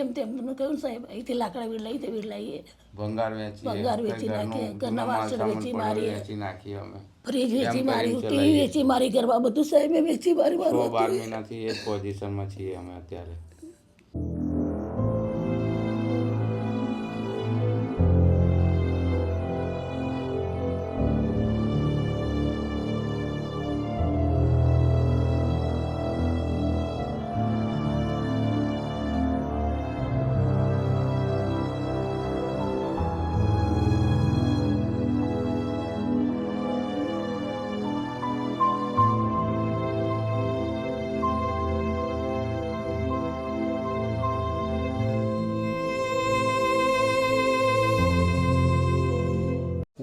એમ તેમ તમને કહ્યું સાહેબ અહીંથી લાકડા વીડલાઈ તે વીડલાઈએ ભંગાર વેચી ભંગાર વેચી નાખીએ, ઘરના વાસણ વેચી મારી મારીએ. નાખીએ અમે ફ્રીજ વેચી મારી. ટીવી વેચી મારી ઘરમાં બધું સાહેબ વેચી મારી મારું બાર મહિનાથી એ પોઝિશનમાં છીએ અમે અત્યારે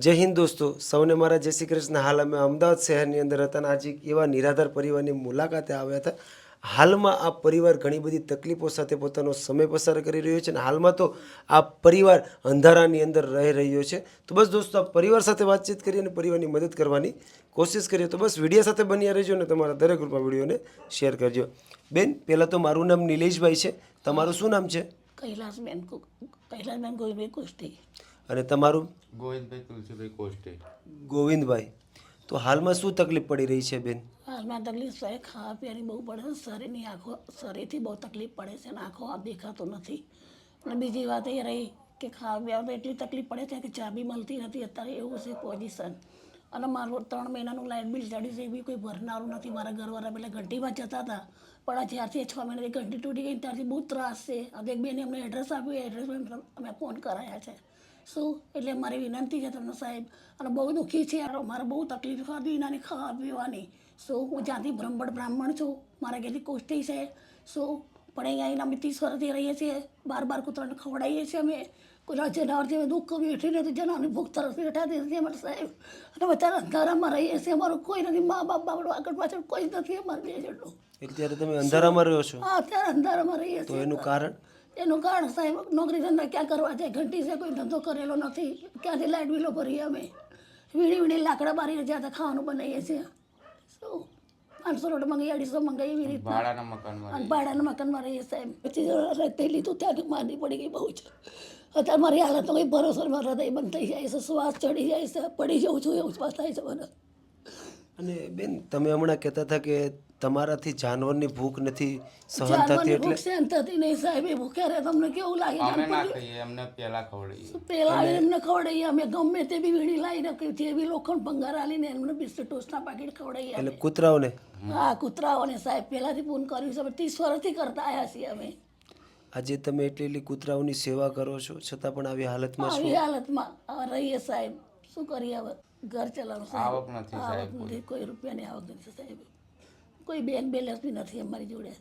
જય હિન્દ દોસ્તો, સૌને મારા જય શ્રી કૃષ્ણ. હાલ અમે અમદાવાદ શહેરની અંદર હતા અને આજે એવા નિરાધાર પરિવારની મુલાકાતે આવ્યા હતા. હાલમાં આ પરિવાર ઘણી બધી તકલીફો સાથે પોતાનો સમય પસાર કરી રહ્યો છે અને હાલમાં તો આ પરિવાર અંધારાની અંદર રહી રહ્યો છે. તો બસ દોસ્તો, આ પરિવાર સાથે વાતચીત કરી અને પરિવારની મદદ કરવાની કોશિશ કરીએ. તો બસ વીડિયો સાથે બન્યા રહેજો અને તમારા દરેક ગ્રુપમાં વિડીયોને શેર કરજો. બેન, પહેલાં તો મારું નામ નિલેશભાઈ છે. તમારું શું નામ છે? કૈલાસબેન કુ- કૈલાસબેન ગોઈભાઈ કુસ્તી. અને તમારું? ગોવિંદભાઈ તુલસીભાઈ કોસ્ટે ગોવિંદભાઈ તો હાલમાં શું તકલીફ પડી રહી છે બેન? હાલમાં તકલીફ સાહેબ ખાવા પીવાની બહુ પડે છે શરીરની આંખો શરીરથી બહુ તકલીફ પડે છે અને આંખો આ દેખાતો નથી. અને બીજી વાત એ રહી કે ખાવા પીવામાં એટલી તકલીફ પડે છે કે ચાબી મળતી નથી અત્યારે એવું છે પોઝિશન. અને મારું ત્રણ મહિનાનું લાઇટ બિલ ચડ્યું છે એ બી કોઈ ભરનારું નથી મારા ઘરવાળા પહેલાં ઘંટીમાં જતા હતા. પણ આ જ્યારથી છ મહિનાથી ઘંટી તૂટી ગઈ ત્યારથી બહુ ત્રાસ છે. અને એક બેને અમને એડ્રેસ આપ્યું એડ્રેસ અમે ફોન કરાયા છે. શું? એટલે મારી વિનંતી છે તમને સાહેબ અને બહુ દુઃખી છે મારે બહુ તકલીફ હતી નાની ખાવા પીવાની. શું હું જ્યાંથી બ્રહ્મણ બ્રાહ્મણ છું મારા ઘેરથી કોષ્ટી છે? શું પણ અહીંયા એના અમે ત્રીસ વર્ષથી રહીએ છીએ બાર બાર કૂતરાને ખવડાવીએ છીએ અમે. કોઈ જનાવરથી અમે દુઃખ બેઠી નથી જનાવરની ભૂખ તરફ બેઠા નથી અમારે સાહેબ. અને બધા અંધારામાં રહીએ છીએ અમારું કોઈ નથી મા બાપ બાપડું આગળ પાછળ કોઈ જ નથી અમારે બે જેટલું. અત્યારે તમે અંધારામાં રહ્યો છો? હા અત્યારે અંધારામાં રહીએ છીએ. એનું કારણ? એનું કારણ સાહેબ નોકરી ધંધા ક્યાં કરવા જાય? ઘંટી છે કોઈ ધંધો કરેલો નથી. ક્યાંથી લાઇટ બિલો ભરીએ અમે? વીણી વીણી લાકડા બારીને જ્યાં ખાવાનું બનાવીએ છીએ. શું? પાંચસો રોડ મંગાવી અઢીસો મંગાવી એવી મકાનમાં અને ભાડાના મકાનમાં રહીએ સાહેબ. પછી રસ્તે લીધું ત્યાંથી માંદી પડી ગઈ બહુ જ. અત્યારે મારી હાલત તો કંઈ ભરોસો હૃદય બંધ થઈ જાય છે શ્વાસ ચડી જાય છે પડી જાઉં છું એવું શ્વાસ થાય છે મને. અને બેન તમે હમણાં કહેતા હતા કે તમારાથી જાનવરની ભૂખ નથી સહન થતી એટલે ભૂખ સહન થતી નહીં સાહેબ એ ભૂખ્યા રહે. તમને કેવું લાગે? અમે ના ખાઈએ એમને પેલા ખવડાવીએ પેલા એમને ખવડાવીએ અમે ગમે તે બી વીણી લાવી કે જે બી લોખંડ ભંગાર આલીને એમને બિસ્કિટ ટોસ્ટના પાકીટ ખવડાવીએ એટલે. કૂતરાઓને? હા કૂતરાઓને સાહેબ પેલાથી ફોન કર્યું છે. અમે ત્રીસ વર્ષથી કરતા આવ્યા છીએ અમે. આજે તમે એટલી એટલી કૂતરાઓની સેવા કરો છો છતાં પણ આવી હાલતમાં છો આવી હાલતમાં હવે રહીએ સાહેબ. શું કરીએ હવે? ઘર ચલાવવાનું સાહેબ. આવક નથી સાહેબ આવક નથી કોઈ રૂપિયાની આવક નથી સાહેબ. કોઈ બેન બેલેન્સ બી નથી અમારી જોડે.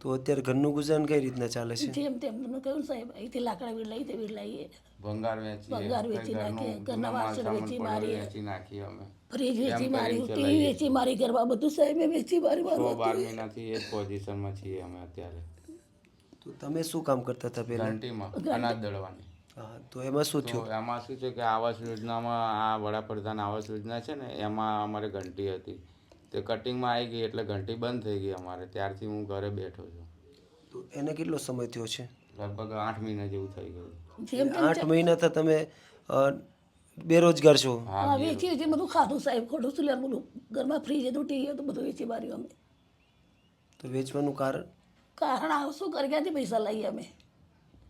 તો અત્યારે ઘરનું ગુજરાન કઈ રીતના ચાલે છે? જેમ તેમ તમને કહ્યું સાહેબ અહીંથી લાકડા વીડલાઈ તે વીડલાઈએ ભંગાર વેચી ભંગાર વેચી નાખીએ, ઘરના વાસણ વેચી મારીએ. વેચી નાખીએ અમે. ફ્રીજ વેચી મારી ટીવી વેચી મારી ઘરમાં બધું સાહેબ વેચી મારી મારું બાર મહિનાથી એ પોઝિશનમાં છીએ અમે અત્યારે. તો તમે શું કામ કરતા હતા પહેલા? ઘંટીમાં અનાજ દળવાની. તો એમાં શું થયું? એમાં શું છે કે આવાસ યોજનામાં આ વડાપ્રધાન આવાસ યોજના છે ને એમાં અમારે ઘંટી હતી. તે કટિંગમાં આવી ગઈ એટલે ઘંટી બંધ થઈ ગઈ અમારે. ત્યારથી હું ઘરે બેઠો છું. તો એને કેટલો સમય થયો છે? લગભગ આઠ મહિના જેવું થઈ ગયું. જેમ મહિના આઠ મહિનાથી તમે બેરોજગાર છો. હા વેચીએ છીએ બધું ખાધું સાહેબ. ખોટું શું લેવાનું? બોલું ઘરમાં ફ્રીજ હતું ટીવી હતું બધું વેચી માર્યું અમે. તો વેચવાનું કારણ? કારણ આ શું? કરી ક્યાંથી પૈસા લઈએ અમે?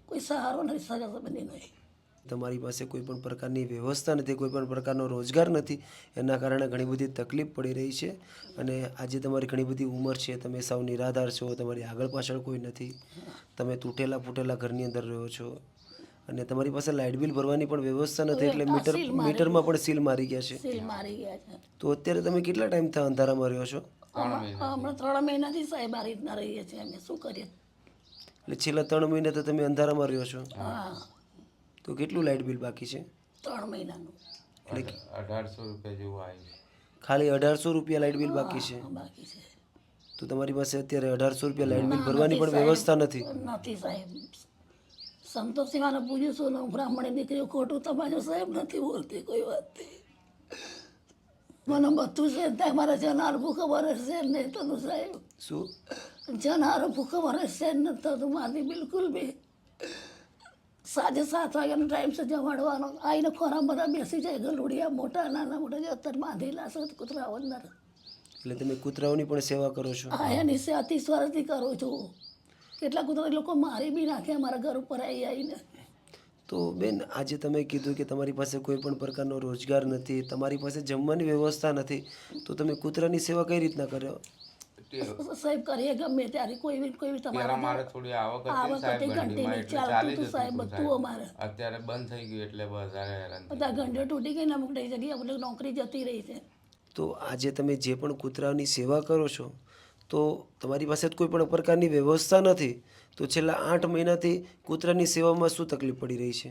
કોઈ સહારો નથી સગા સંબંધી નહીં. તમારી પાસે કોઈ પણ પ્રકારની વ્યવસ્થા નથી કોઈ પણ પ્રકારનો રોજગાર નથી એના કારણે ઘણી બધી તકલીફ પડી રહી છે. અને આજે તમારી ઘણી બધી ઉંમર છે તમે સૌ નિરાધાર છો તમારી આગળ પાછળ કોઈ નથી તમે તૂટેલા ફૂટેલા ઘરની અંદર રહ્યો છો. અને તમારી પાસે લાઇટ બિલ ભરવાની પણ વ્યવસ્થા નથી એટલે મીટર મીટરમાં પણ સીલ મારી ગયા છે. મારી ગયા તો અત્યારે તમે કેટલા ટાઈમથી અંધારામાં રહ્યો છો? હમણાં હમણાં ત્રણ મહિનાથી સાહેબ આ રીતના રહીએ છીએ અમે શું કરીએ? એટલે છેલ્લા ત્રણ મહિના તો તમે અંધારામાં રહ્યો છો. હા. તો કેટલું લાઇટ બિલ બાકી છે? ત્રણ મહિનાનું. અઢારસો રૂપિયા જેવું આવ્યું ખાલી અઢારસો રૂપિયા લાઇટ બિલ બાકી છે? બાકી છે. તો તમારી પાસે અત્યારે અઢારસો રૂપિયા લાઇટ બિલ ભરવાની પણ વ્યવસ્થા નથી? નથી સાહેબ. સંતોષી માને પૂછ્યું છું ને બ્રાહ્મણી દીકરીઓ ખોટું તમારે સાહેબ નથી બોલતી કોઈ વાત મને બધું છે ત્યાં મારા જનાર ભૂખ ભરે છે નહીં થતું સાહેબ. શું? જનાર ભૂખ ભરે છે નથી થતું મારી બિલકુલ બી સાંજે સાત વાગ્યાનો ટાઈમ છે જમાડવાનો આવીને ખોરાક બધા બેસી જાય ગલુડિયા મોટા નાના મોટા જે અત્યારે બાંધેલા છે કૂતરાઓ અંદર. એટલે તમે કૂતરાઓની પણ સેવા કરો છો? હા એની સેવા ત્રીસ વર્ષથી કરું છું. કેટલા કૂતરા લોકો મારી બી નાખે અમારા ઘર ઉપર આવી આવીને તો બેન આજે તમે કીધું કે તમારી પાસે કોઈ પણ પ્રકારનો રોજગાર નથી તમારી પાસે જમવાની વ્યવસ્થા નથી. તો તમે કૂતરાની સેવા કઈ રીતના કર્યો સાહેબ કરીએ ગમે ત્યારે કોઈ બી કોઈ બી તમારે મારે થોડી આવક આવક હતી સાહેબ ઘંટીની, ચાલતું હતું સાહેબ, બધું અમારે. અત્યારે બંધ થઈ ગયું એટલે વધારે હેરાન બધા ગંઢો તૂટી ગઈ ને અમુક કઈ જગ્યાએ આપણે નોકરી જતી રહી છે. તો આજે તમે જે પણ કૂતરાઓની સેવા કરો છો તો તમારી પાસે કોઈ પણ પ્રકારની વ્યવસ્થા નથી. તો છેલ્લા આઠ મહિનાથી કૂતરાની સેવામાં શું તકલીફ પડી રહી છે?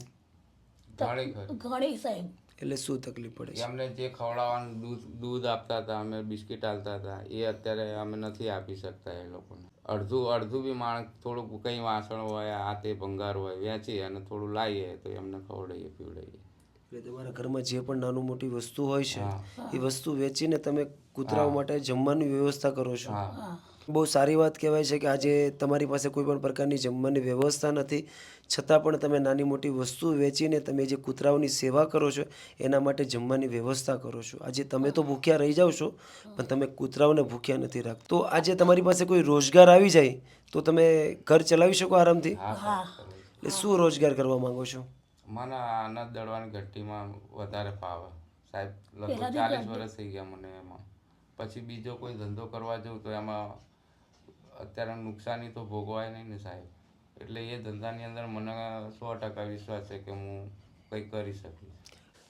ઘણી સાહેબ. એટલે શું તકલીફ પડે છે? અમને જે ખવડાવવાનું દૂધ દૂધ આપતા હતા અમે બિસ્કિટ આપતા હતા એ અત્યારે અમે નથી આપી શકતા એ લોકોને. અડધું અડધું બી માણસ થોડુંક કંઈ વાસણ હોય આ તે ભંગાર હોય વેચી અને થોડું લાવીએ તો એમને ખવડાવીએ પીવડાવીએ એટલે તમારા ઘરમાં જે પણ નાનું મોટી વસ્તુ હોય છે એ વસ્તુ વેચીને તમે કૂતરાઓ માટે જમવાની વ્યવસ્થા કરો છો. બહુ સારી વાત કહેવાય છે કે આજે તમારી પાસે કોઈ પણ પ્રકારની જમવાની વ્યવસ્થા નથી. છતાં પણ તમે નાની મોટી વસ્તુ વેચીને તમે જે કૂતરાઓની સેવા કરો છો એના માટે જમવાની વ્યવસ્થા કરો છો. આજે તમે તો ભૂખ્યા રહી જાઓ છો પણ તમે કૂતરાઓને ભૂખ્યા નથી રાખતા. તો આજે તમારી પાસે કોઈ રોજગાર આવી જાય તો તમે ઘર ચલાવી શકો આરામથી? હા હા. એટલે શું રોજગાર કરવા માંગો છો? મને અનાજ દળવાની ઘટ્ટીમાં વધારે ફાવે સાહેબ લગભગ ચાલીસ વર્ષ થઈ ગયા મને એમાં. પછી બીજો કોઈ ધંધો કરવા જવું તો એમાં અત્યારે નુકસાની તો ભોગવાય નહીં ને સાહેબ. એટલે એ ધંધાની અંદર મને સો ટકા વિશ્વાસ છે કે હું કંઈક કરી શકીશ.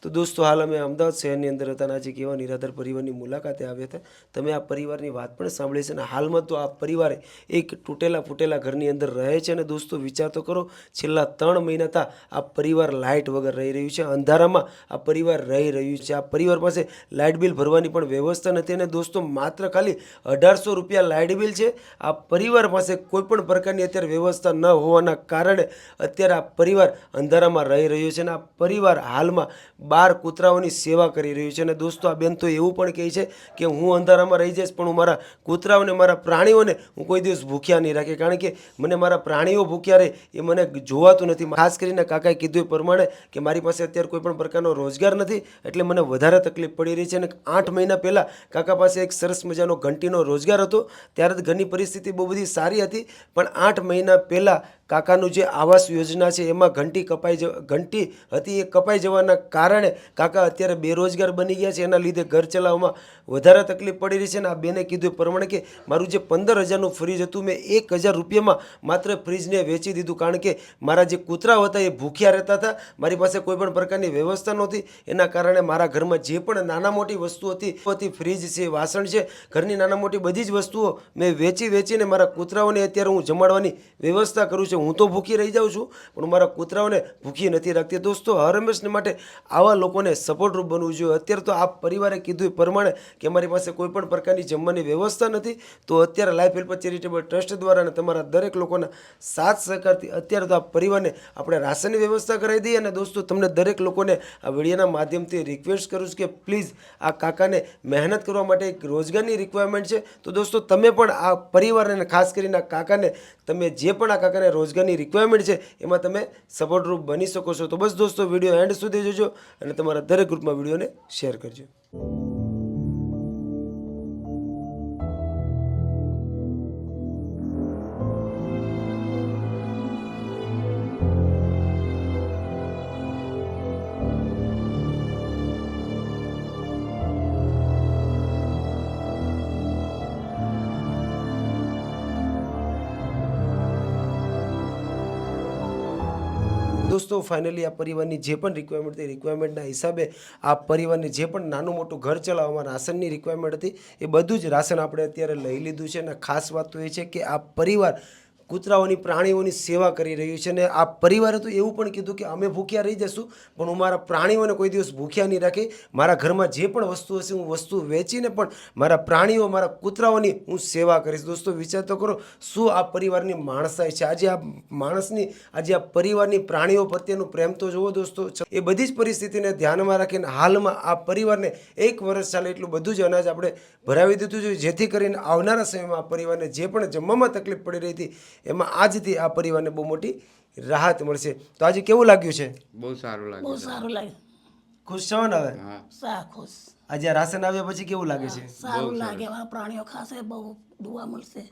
તો દોસ્તો, હાલ અમે અમદાવાદ શહેરની અંદર હતા આજે કેવા નિરાધાર પરિવારની મુલાકાતે આવ્યા હતા. તમે આ પરિવારની વાત પણ સાંભળી છે અને હાલમાં તો આ પરિવારે એક તૂટેલા ફૂટેલા ઘરની અંદર રહે છે અને દોસ્તો, વિચાર તો કરો, છેલ્લા ત્રણ મહિનાથી આ પરિવાર લાઇટ વગર રહી રહ્યું છે, અંધારામાં આ પરિવાર રહી રહ્યું છે. આ પરિવાર પાસે લાઇટ બિલ ભરવાની પણ વ્યવસ્થા નથી અને દોસ્તો, માત્ર ખાલી અઢારસો રૂપિયા લાઇટ બિલ છે. આ પરિવાર પાસે કોઈપણ પ્રકારની અત્યારે વ્યવસ્થા ન હોવાના કારણે અત્યારે આ પરિવાર અંધારામાં રહી રહ્યો છે અને આ પરિવાર હાલમાં બાર કૂતરાઓની સેવા કરી રહ્યું છે. અને દોસ્તો, આ બેન તો એવું પણ કહે છે કે હું અંધારામાં રહી જઈશ, પણ હું મારા કૂતરાઓને, મારા પ્રાણીઓને હું કોઈ દિવસ ભૂખ્યા નહીં રાખે. કારણ કે મને મારા પ્રાણીઓ ભૂખ્યા રહે એ મને જોવાતું નથી. ખાસ કરીને કાકાએ કીધું એ પ્રમાણે કે મારી પાસે અત્યારે કોઈ પણ પ્રકારનો રોજગાર નથી, એટલે મને વધારે તકલીફ પડી રહી છે. અને આઠ મહિના પહેલાં કાકા પાસે એક સરસ મજાનો ઘંટીનો રોજગાર હતો. ત્યારે ઘરની પરિસ્થિતિ બહુ બધી સારી હતી. પણ આઠ મહિના પહેલાં કાકાનું જે આવાસ યોજના છે, એમાં ઘંટી કપાઈ જ, ઘંટી હતી એ કપાઈ જવાના કારણે કાકા અત્યારે બેરોજગાર બની ગયા છે, એના લીધે ઘર ચલાવવામાં વધારે તકલીફ પડી રહી છે અને આ બેને કીધું પ્રમાણે કે મારું જે પંદર હજારનું ફ્રીજ હતું, મેં એક હજાર રૂપિયામાં માત્ર ફ્રીજને વેચી દીધું. કારણ કે મારા જે કૂતરાઓ હતા એ ભૂખ્યા રહેતા હતા. મારી પાસે કોઈપણ પ્રકારની વ્યવસ્થા નહોતી. એના કારણે મારા ઘરમાં જે પણ નાના મોટી વસ્તુ હતી હતી ફ્રીજ છે, વાસણ છે. ઘરની નાના મોટી બધી જ વસ્તુઓ મેં વેચી વેચીને મારા કૂતરાઓને અત્યારે હું જમાડવાની વ્યવસ્થા કરું છું. હું તો ભૂખી રહી જાઉં છું, પણ મારા કૂતરાઓને ભૂખી નથી રાખતી. દોસ્તો, હર હંમેશને માટે આવા લોકોને સપોર્ટરૂપ બનવું જોઈએ. અત્યારે તો આ પરિવારે કીધું એ પ્રમાણે કે અમારી પાસે કોઈ પણ પ્રકારની જમવાની વ્યવસ્થા નથી. તો અત્યારે લાઈફ હેલ્પ ચેરિટેબલ ટ્રસ્ટ દ્વારા અને તમારા દરેક લોકોના સાથ સહકારથી અત્યારે તો આ પરિવારને આપણે રાશનની વ્યવસ્થા કરાવી દઈએ અને દોસ્તો, તમને દરેક લોકોને આ વિડીયોના માધ્યમથી રિક્વેસ્ટ કરું છું કે પ્લીઝ આ કાકાને મહેનત કરવા માટે એક રોજગારની રિક્વાયરમેન્ટ છે. તો દોસ્તો, તમે પણ આ પરિવારને ખાસ કરીને આ કાકાને, તમે જે પણ આ કાકાને રોજગારની રિક્વાયરમેન્ટ છે, એમાં તમે સપોર્ટરૂપ બની શકો છો. તો બસ દોસ્તો, વીડિયો એન્ડ સુધી જોજો. અને તમારા દરેક ગ્રુપમાં વિડીયોને શેર કરજો. દોસ્તો ફાઇનલી આ પરિવારની જે પણ રિક્વાયરમેન્ટ હતી રિક્વાયરમેન્ટના હિસાબે આ પરિવારની જે પણ નાનું મોટું ઘર ચલાવવામાં રાશનની રિક્વાયરમેન્ટ હતી, એ બધું જ રાશન આપણે અત્યારે લઈ લીધું છે. અને ખાસ વાત તો એ છે કે આ પરિવાર કૂતરાઓની પ્રાણીઓની સેવા કરી રહ્યું છે અને આ પરિવારે તો એવું પણ કીધું કે અમે ભૂખ્યા રહી જશું પણ હું મારા પ્રાણીઓને કોઈ દિવસ ભૂખ્યા નહીં રાખી. મારા ઘરમાં જે પણ વસ્તુ હશે હું વસ્તુ વેચીને પણ મારા પ્રાણીઓ, મારા કૂતરાઓની હું સેવા કરીશ. દોસ્તો, વિચાર તો કરો શું આ પરિવારની માણસાઈ છે? આજે આ માણસની, આજે આ પરિવારની પ્રાણીઓ પ્રત્યેનું પ્રેમ તો જુઓ દોસ્તો એ બધી જ પરિસ્થિતિને ધ્યાનમાં રાખીને હાલમાં આ પરિવારને એક વર્ષ ચાલે એટલું બધું જ અનાજ આપણે ભરાવી દીધું જોઈએ જેથી કરીને આવનારા સમયમાં આ પરિવારને જે પણ જમવામાં તકલીફ પડી રહી હતી એમાં આજથી આ પરિવારને બહુ મોટી રાહત મળશે. તો આજે કેવું લાગ્યું છે? બહુ સારું બહુ સારું લાગ્યું. ખુશ છો ને હવે? સા ખુશ. આજે આ રાશન આવ્યા પછી કેવું લાગે છે? સારું લાગે પ્રાણીઓ ખાશે બહુ દુવા મળશે.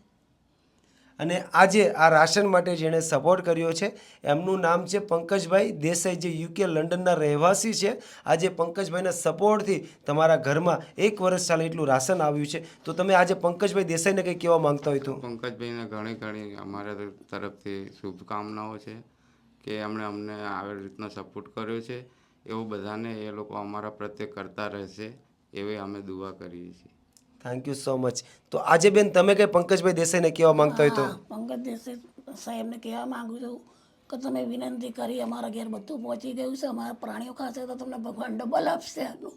અને આજે આ રાશન માટે જેણે સપોર્ટ કર્યો છે, એમનું નામ છે પંકજભાઈ દેસાઈ, જે યુકે લંડનના રહેવાસી છે. આજે પંકજભાઈના સપોર્ટથી તમારા ઘરમાં એક વર્ષ ચાલે એટલું રાશન આવ્યું છે. તો તમે આજે પંકજભાઈ દેસાઈને કંઈ કહેવા માંગતા હોય તો? પંકજભાઈને ઘણી ઘણી અમારા તરફથી શુભકામનાઓ છે કે એમણે અમને આવી રીતના સપોર્ટ કર્યો છે. એવું બધાને એ લોકો અમારા પ્રત્યે કરતા રહેશે, એવી અમે દુઆ કરીએ છીએ. થેન્ક યુ સો મચ તો આજે બેન તમે કંઈ પંકજભાઈ દેસાઈને કહેવા માંગતા હોય તો? પંકજ દેસાઈ સાહેબને કહેવા માંગુ છું કે તમે વિનંતી કરી અમારા ઘેર બધું પહોંચી ગયું છે. અમારા પ્રાણીઓ ખાશે તો તમને ભગવાન ડબલ આપશે. આનું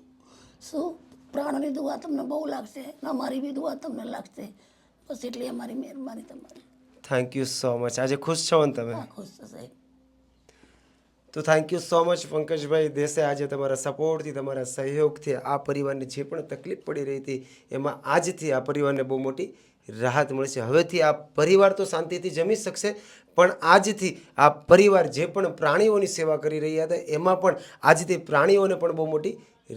શું? પ્રાણોની દુઆ તમને બહુ લાગશે. અમારી બી દુઆ તમને લાગશે. બસ એટલી અમારી મહેરબાની તમારી. થેન્ક યુ સો મચ આજે ખુશ છો ને તમે? ખુશ છો સાહેબ. તો થેન્ક યુ સો મચ પંકજભાઈ દેસે આજે તમારા સપોર્ટથી તમારા સહયોગથી આ પરિવારને જે પણ તકલીફ પડી રહી હતી, એમાં આજથી આ પરિવારને બહુ મોટી રાહત મળશે હવેથી આ પરિવાર તો શાંતિથી જમી શકશે, પણ આજથી આ પરિવાર જે પણ પ્રાણીઓની સેવા કરી રહ્યા હતા, એમાં પણ આજથી પ્રાણીઓને પણ બહુ મોટી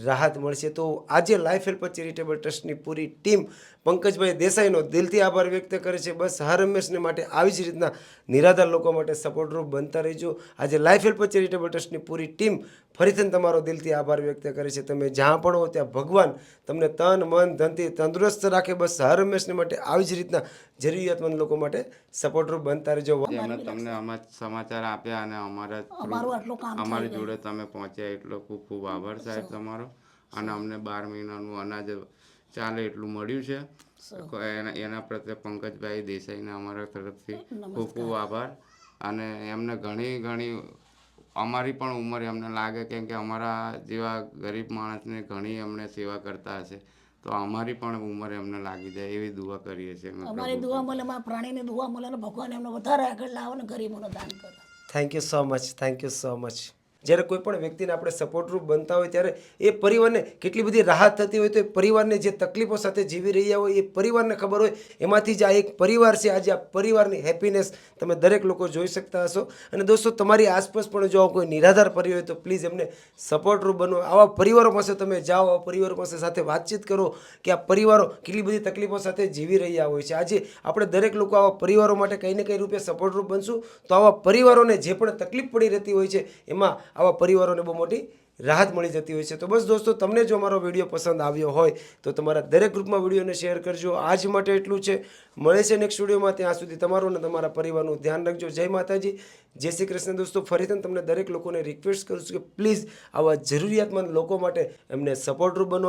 રાહત મળશે. તો આજે લાઈફ હેલ્પ ચેરિટેબલ ટ્રસ્ટની પૂરી ટીમ પંકજભાઈ દેસાઈનો દિલથી આભાર વ્યક્ત કરે છે. બસ હર હંમેશને માટે આવી જ રીતના નિરાધાર લોકો માટે સપોર્ટરૂપ બનતા રહેજો. આજે લાઈફ હેલ્પ ચેરિટેબલ ટ્રસ્ટની પૂરી ટીમ ફરીથી તમારો દિલથી આભાર વ્યક્ત કરે છે. તમે જ્યાં પણ હો ત્યાં ભગવાન તમને તન મન ધનથી તંદુરસ્ત રાખે. બસ હર હંમેશને માટે આવી જ રીતના જરૂરિયાતમંદ લોકો માટે સપોર્ટરૂપ બનતા રહેજો. એમણે તમને અમા સમાચાર આપ્યા અને અમારા through અમારું આટલું કામ અમારી જોડે તમે પહોંચ્યા એટલો ખૂબ ખૂબ આભાર સાહેબ તમારો. અને અમને બાર મહિનાનું અનાજ ચાલે એટલું મળ્યું છે. એના એના પ્રત્યે પંકજભાઈ દેસાઈને અમારા તરફથી ખૂબ ખૂબ આભાર. અને એમને ઘણી ઘણી અમારી પણ ઉંમર એમને લાગે કેમ કે અમારા જેવા ગરીબ માણસને ઘણી એમને સેવા કરતા હશે. તો અમારી પણ ઉંમર એમને લાગી જાય એવી દુઆ કરીએ છીએ અમે અમારી દુઆ મળે મારા પ્રાણીને દુઆ મળે ભગવાન એમને વધારે આગળ લાવો ને ગરીબોને દાન કરે. Thank you so much thank you so much જ્યારે કોઈ પણ વ્યક્તિને આપણે સપોર્ટરૂપ બનતા હોય ત્યારે એ પરિવારને કેટલી બધી રાહત થતી હોય તો એ પરિવારને જે તકલીફો સાથે જીવી રહ્યા હોય એ પરિવારને ખબર હોય. એમાંથી જ આ એક પરિવાર છે. આજે આ પરિવારની હેપીનેસ તમે દરેક લોકો જોઈ શકતા હશો. અને દોસ્તો, તમારી આસપાસ પણ જો કોઈ નિરાધાર પરિવાર હોય તો પ્લીઝ એમને સપોર્ટરૂપ બનો. આવા પરિવારો પાસે તમે જાઓ, આવા પરિવારો પાસે સાથે વાતચીત કરો કે આ પરિવારો કેટલી બધી તકલીફો સાથે જીવી રહ્યા હોય છે. આજે આપણે દરેક લોકો આવા પરિવારો માટે કંઈ ને કંઈ રૂપે સપોર્ટરૂપ બનશું. તો આવા પરિવારોને જે પણ તકલીફ પડી રહેતી હોય છે, એમાં આવા પરિવારોને બહુ મોટી રાહત મળી જતી હોય છે. તો બસ દોસ્તો, તમને જો અમારો વીડિયો પસંદ આવ્યો હોય, તો તમારા દરેક ગ્રુપમાં વિડીયોને શેર કરજો. આજ માટે એટલું છે. મળે છે નેક્સ્ટ વિડીયોમાં. ત્યાં સુધી તમારું અને તમારા પરિવારનું ધ્યાન રાખજો. જય માતાજી. જય શ્રી કૃષ્ણ દોસ્તો. ફરીથી તમને દરેક લોકોને રિક્વેસ્ટ કરું છું કે પ્લીઝ આવા જરૂરિયાતમંદ લોકો માટે એમને સપોર્ટરૂપ બનો